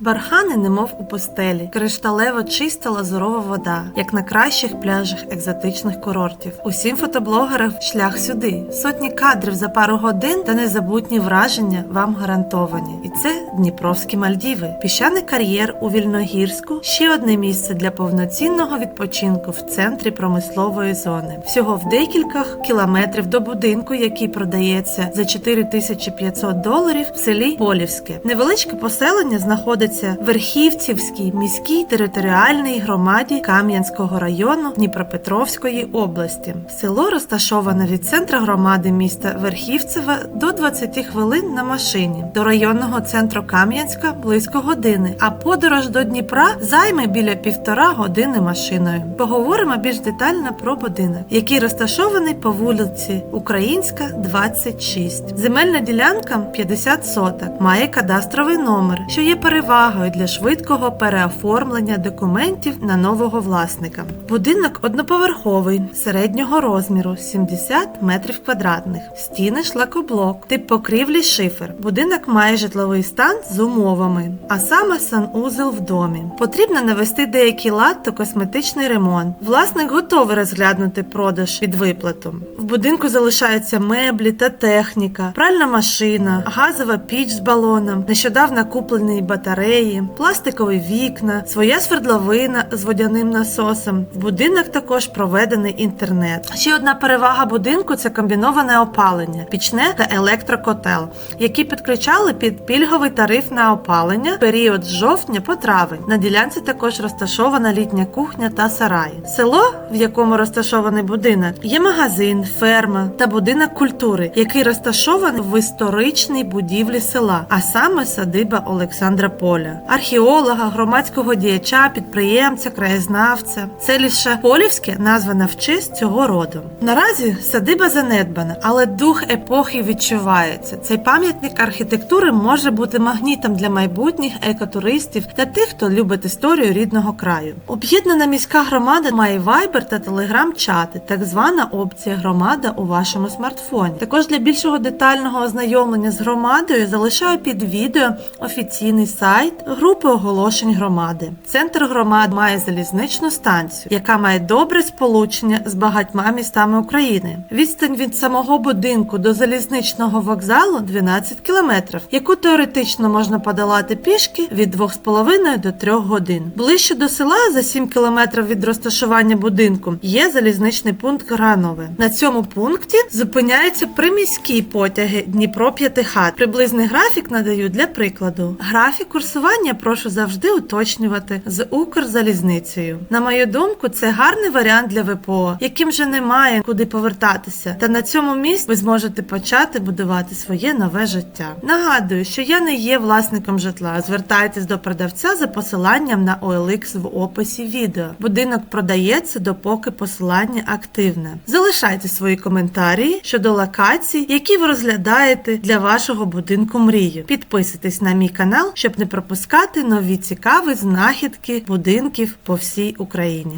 Бархани, немов у постелі, кришталево чиста лазурова вода, як на кращих пляжах екзотичних курортів. Усім фотоблогерам шлях сюди. Сотні кадрів за пару годин та незабутні враження вам гарантовані. І це Дніпровські Мальдіви, піщаний кар'єр у Вільногірську, ще одне місце для повноцінного відпочинку в центрі промислової зони. Всього в декількох кілометрів до будинку, який продається за 4500 доларів в селі Полівське. Невеличке поселення знаходиться в Верхівцівській міській територіальній громаді Кам'янського району Дніпропетровської області. Село розташоване від центра громади міста Верхівцева до 20 хвилин на машині. До районного центру Кам'янська близько години, а подорож до Дніпра займе біля півтора години машиною. Поговоримо більш детально про будинок, який розташований по вулиці Українська, 26. Земельна ділянка 50 соток, має кадастровий номер, що є перевагою для швидкого переоформлення документів на нового власника. Будинок одноповерховий, середнього розміру 70 метрів квадратних, стіни шлакоблок, тип покрівлі шифер. Будинок має житловий стан з умовами, а саме санузел в домі. Потрібно навести деякий лад та косметичний ремонт. Власник готовий розглянути продаж під виплату. В будинку залишаються меблі та техніка, пральна машина, газова піч з балоном, нещодавно куплені батареї, пластикові вікна, своя свердловина з водяним насосом. В будинок також проведений інтернет. Ще одна перевага будинку це комбіноване опалення, пічне та електрокотел, які підключали під пільговий тариф на опалення в період з жовтня по травень. На ділянці також розташована літня кухня та сарай. Село, в якому розташований будинок, є магазин, ферма та будинок культури, який розташований в історичній будівлі села, а саме садиба Олександра Поля, археолога, громадського діяча, підприємця, краєзнавця. Це Селище Полівське назване в честь цього роду. Наразі садиба занедбана, але дух епохи відчувається. Цей пам'ятник архітектури може бути магнітом для майбутніх екотуристів та тих, хто любить історію рідного краю. Об'єднана міська громада має вайбер та телеграм-чати, так звана опція громада у вашому смартфоні. Також для більшого детального ознайомлення з громадою залишаю під відео офіційний сайт групи оголошень громади. Центр громад має залізничну станцію, яка має добре сполучення з багатьма містами України. Відстань від самого будинку до залізничного вокзалу 12 кілометрів, яку теоретично можна подолати пішки від 2,5 до 3 годин. Ближче до села за 7 кілометрів від розташування будинку є залізничний пункт Гранове. На цьому пункті зупиняються приміські потяги Дніпро П'ятихат. Приблизний графік надаю для прикладу. Графік курсування прошу завжди уточнювати з Укрзалізницею. На мою думку, це гарний варіант для ВПО, яким вже немає куди повертатися. Та на цьому місці ви зможете почати будувати своє нове життя. Нагадую, що я не є власником житла. Звертайтесь до продавця за посиланням на OLX в описі відео. Будинок продається допоки посилання активне. Залишайте свої коментарі щодо локацій, які ви розглядаєте для вашого будинку мрії. Підписуйтесь на мій канал, щоб не пропускати нові цікаві знахідки будинків по всій Україні.